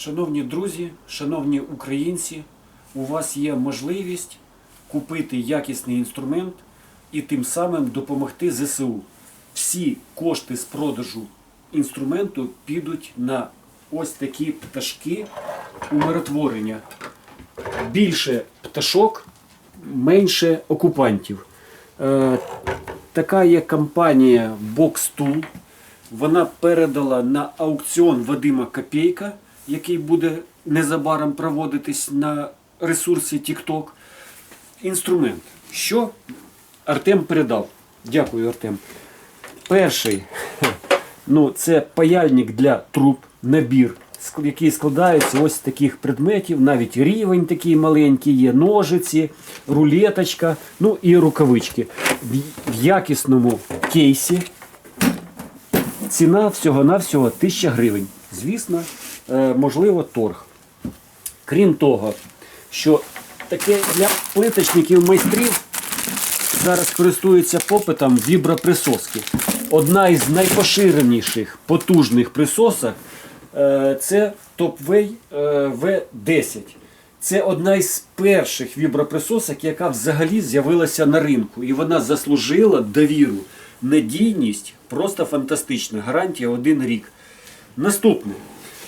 Шановні друзі, шановні українці, у вас є можливість купити якісний інструмент і тим самим допомогти ЗСУ. Всі кошти з продажу інструменту підуть на ось такі пташки умиротворення. Більше пташок, менше окупантів. Е, така є компанія Box Tool. Вона передала на аукціон Вадима Копейка, який буде незабаром проводитись на ресурсі TikTok. Інструмент. Що Артем передав? Дякую, Артем. Перший ну, це паяльник для труб, набір, який складається ось з таких предметів, навіть рівень такий маленький є, ножиці, рулеточка, ну і рукавички. В, якісному кейсі ціна всього-навсього 1000 гривень. Звісно, можливо, торг. Крім того, що таке для плиточників майстрів зараз користується попитом віброприсоски. Одна із найпоширеніших потужних присосок е, це Topway е, V10. Це одна із перших віброприсосок, яка взагалі з'явилася на ринку. І вона заслужила довіру. Надійність просто фантастична. Гарантія один рік. Наступне.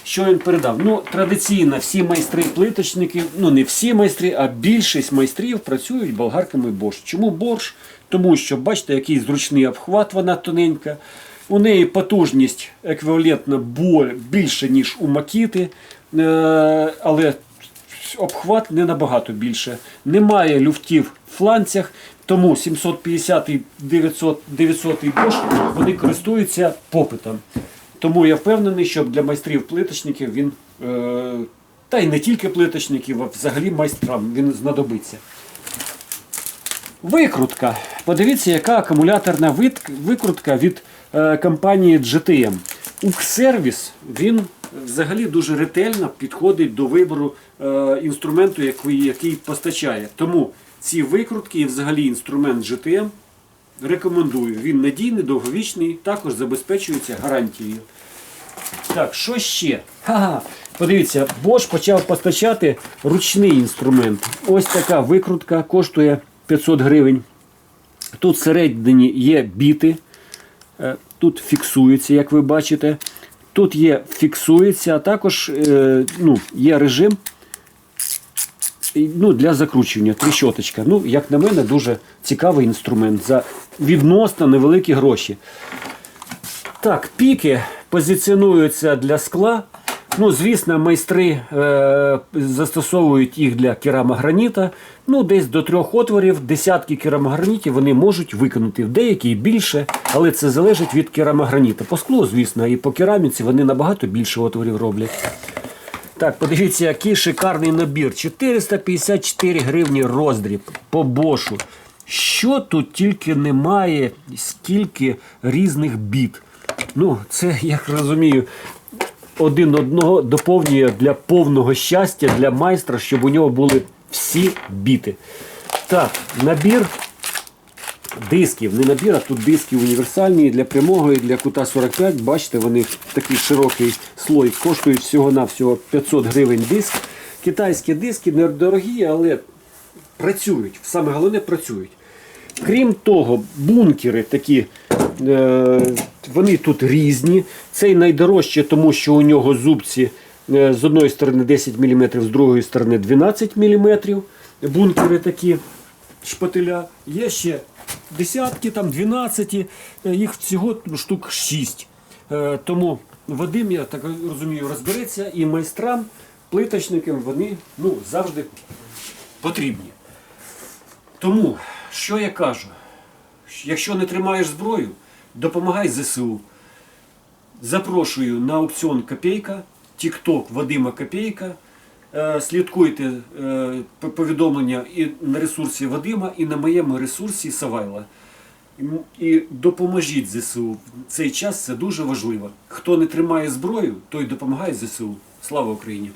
Що він передав? Ну, традиційно всі майстри-плиточники, ну не всі майстри, а більшість майстрів працюють болгарками Bosch. Чому Bosch? Тому що, бачите, який зручний обхват, вона тоненька. У неї потужність еквівалентна більше, ніж у Макіти, е, але обхват не набагато більше. Немає люфтів в фланцях, тому 750 і 900, 900 Bosch вони користуються попитом. Тому я впевнений, що для майстрів плиточників він, е, та й не тільки плиточників, а взагалі майстрам він знадобиться. Викрутка. Подивіться, яка акумуляторна викрутка від е, компанії GTM. Укрсервіс він взагалі дуже ретельно підходить до вибору е, інструменту, який, який постачає. Тому ці викрутки і взагалі інструмент GTM рекомендую. Він надійний, довговічний, також забезпечується гарантією. Так, що ще? Ха-ха. Подивіться, Bosch почав постачати ручний інструмент. Ось така викрутка коштує 500 гривень. Тут всередині є біти, е, тут фіксується, як ви бачите. Тут є фіксується, а також е, ну, є режим ну, для закручування, тріщоточка. Ну, як на мене, дуже цікавий інструмент за відносно невеликі гроші. Так, піки позиціонуються для скла. Ну, звісно, майстри е, застосовують їх для керамограніта. Ну, десь до трьох отворів, десятки керамогранітів вони можуть виконати. Деякі більше, але це залежить від керамограніта. По склу, звісно, і по кераміці вони набагато більше отворів роблять. Так, подивіться, який шикарний набір. 454 гривні роздріб по бошу. Що тут тільки немає, скільки різних біт. Ну, це, як розумію, один одного доповнює для повного щастя для майстра, щоб у нього були всі біти. Так, набір дисків. Не набір, а тут диски універсальні для прямого і для кута 45. Бачите, вони такий широкий слой коштують всього-навсього 500 гривень диск. Китайські диски недорогі, але працюють. Саме головне працюють. Крім того, бункери такі, е, вони тут різні. Цей найдорожче, тому що у нього зубці е, з одної сторони 10 мм, з другої сторони 12 мм. Бункери такі шпателя. Є ще десятки, там 12, е, їх всього штук 6. Е, Тому Вадим, я так розумію, розбереться і майстрам, плиточникам вони ну, завжди потрібні. Тому, що я кажу, якщо не тримаєш зброю, допомагай ЗСУ. Запрошую на аукціон Копейка, TikTok Вадима Копейка. Е, Слідкуйте е, повідомлення і на ресурсі Вадима, і на моєму ресурсі Савайла. І допоможіть ЗСУ. В цей час це дуже важливо. Хто не тримає зброю, той допомагає ЗСУ. Слава Україні!